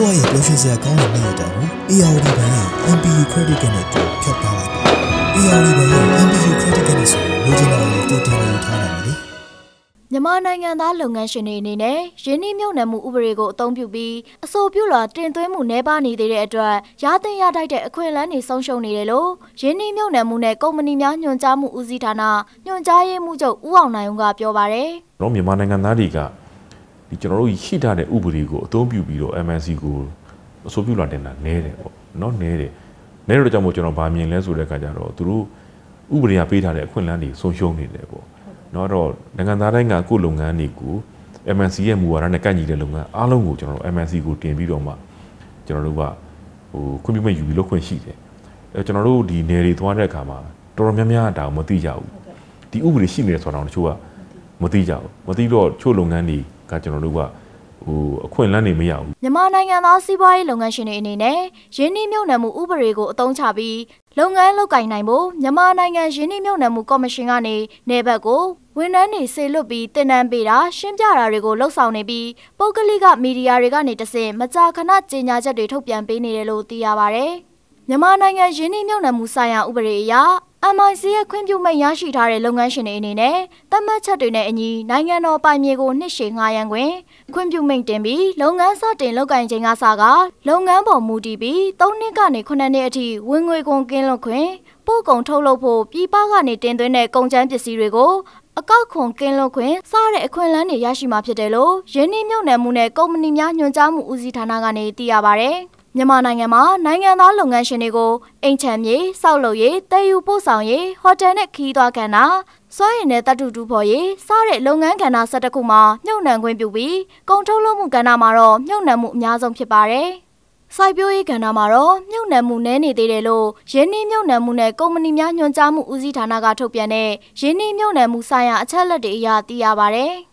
ဘရဲ့ပြောရှင်းစရာကောင်းတဲ့နေ့ရက်တောင်ကို ARD ဘဏ်ရဲ့ MPU Credit Card နဲ့တူဖြတ်ထားလိုက်ပါ ARD ဘဏ်ရဲ့ MPU Credit Card နဲ့ဆိုလိုချင်တာကိုတူတင်နေထားနိုင်တယ်လေမြန်မာနိုင်ငံသားလုပ်ငန်းရှင်တွေအနေနဲ့ရင်းနှီးမြှုပ်နှံမှုဥပဒေကိုအသုံးပြုပြီးအဆိုပြုလာတင်သွင်းမှုနှဲပါနေသေးတဲ့အတွက်ရသင့်ရထိုက်တဲ့အခွင့်အလမ်းတွေဆုံးရှုံးနေတယ်လို့ရင်းနှီးမြှုပ်နှံမှုနဲ့ကုမ္ပဏီများညွှန်ကြားမှုဦးစီးဌာနညွှန်ကြားရေးမှူးချုပ်ဦးအောင်နိုင်ဦးကပြောပါရယ်ကျွန်တော်မြန်မာနိုင်ငံသားတွေက ဒီကျွန်တော်တို့ရှိထားတဲ့ဥပဒေကိုအသုံးပြုပြီးတော့ MNC ကိုအဆိုပြုလာတင်တာနည်းတယ်ပေါ့နော်နည်းတယ်နည်းတော့ကြောင့်မို့ကျွန်တော်ဗာမြင်လဲဆိုတဲ့အခါကျတော့သူတို့ဥပဒေကပေးထားတဲ့အခွင့်အလမ်းတွေဆုံးရှုံးနေတယ်ပေါ့နော်တော့နိုင်ငံသားတိုင်းကကိုယ့်လုပ်ငန်းတွေကို MNC ရဲ့မူဝါဒနဲ့ကန့်ညီတဲ့လုပ်ငန်းအားလုံးကိုကျွန်တော်တို့ MNC ကိုတင်ပြီးတော့မှကျွန်တော်တို့ကဟိုခွင့်ပြုမိတ်ယူပြီးလုပ်ခွင့်ရှိတယ်အဲကျွန်တော်တို့ဒီနယ်တွေသွားတဲ့အခါမှာတော်တော်များများဒါကိုမသိကြဘူးဒီဥပဒေရှိနေတယ်ဆိုတော့တချို့ကမသိကြဘူးမသိတော့ချို့လုပ်ငန်းတွေ ကကျွန်တော်တို့ကဟိုအခွင့်အလမ်းတွေမရဘူးမြန်မာနိုင်ငံသားစီးပွားရေးလုပ်ငန်းရှင်တွေအနေနဲ့ရင်းနှီးမြှုပ်နှံမှုဥပဒေကိုအသုံးချပြီးလုပ်ငန်းလုပ်ကိုင်နိုင်ဖို့မြန်မာနိုင်ငံရင်းနှီးမြှုပ်နှံမှုကော်မရှင်ကနေနေဘက်ကိုဝန်ထမ်းတွေစေလွတ်ပြီးတင်နန်းပေးတာရှင်းပြတာတွေကိုလှုပ်ဆောင်နေပြီးပုဂ္ဂလိကမီဒီယာတွေကနေတဆင့်မကြာခဏကြေညာချက်တွေထုတ်ပြန်ပေးနေတယ်လို့သိရပါဗျ။မြန်မာနိုင်ငံရင်းနှီးမြှုပ်နှံမှုဆိုင်ရာဥပဒေအရ MIC ရဲ့ခွင့်ပြုမိန့်ရရှိထားတဲ့လုပ်ငန်းရှင်တွေအနေနဲ့သတ်မှတ်ချက်တွေနဲ့အညီနိုင်ငံတော်ပိုင်မြေကိုနှစ်ရှည်ငှားရမ်းခွင့်ခွင့်ပြုမိန့်တင်ပြီးလုပ်ငန်းစတင်လုပ်ကိုင်ချိန်ကစကလုပ်ငန်းပေါ်မူတည်ပြီး၃နှစ်ကနေ9နှစ်အထိဝင်ငွေကုန်ကင်းလွတ်ခွင့်ပို့ကုန်ထုတ်လုပ်ဖို့ပြည်ပကနေတင်သွင်းတဲ့ကုန်ကျန်းပစ္စည်းတွေကိုအကောက်ခွန်ကင်းလွတ်ခွင့်စတဲ့အခွင့်အလမ်းတွေရရှိမှာဖြစ်တယ်လို့ရင်းနှီးမြှုပ်နှံမှုနဲ့ကုမ္ပဏီများညွှန်ကြားမှုဦးစီးဌာနကနေသိရပါဗျ။ မြန်မာနိုင်ငံမှာနိုင်ငံသားလုပ်ငန်းရှင်တွေကိုအိမ်ချမ်းမြေ၊စောက်လုပ်ရေး၊တည်ယူပို့ဆောင်ရေး၊ဟိုတယ်နဲ့ခီးသွွားကဏ္ဍ၊စွမ်းရည်နဲ့တပ်ထုတူဖော်ရေးစတဲ့လုပ်ငန်းကဏ္ဍ၁၁ခုမှာမြုပ်နှံခွင့်ပြုပြီးကုန်ထုတ်လုပ်မှုကဏ္ဍမှာတော့မြုပ်နှံမှုအများဆုံးဖြစ်ပါတယ်။စိုက်ပျိုးရေးကဏ္ဍမှာတော့မြုပ်နှံမှုနည်းနေသေးတယ်လို့ရင်းနှီးမြုပ်နှံမှုနဲ့ကုမ္ပဏီများညွှန်ကြားမှုဦးစီးဌာနကထုတ်ပြန်တဲ့ရင်းနှီးမြုပ်နှံမှုဆိုင်ရာအချက်အလက်တွေအရသိရပါဗျ။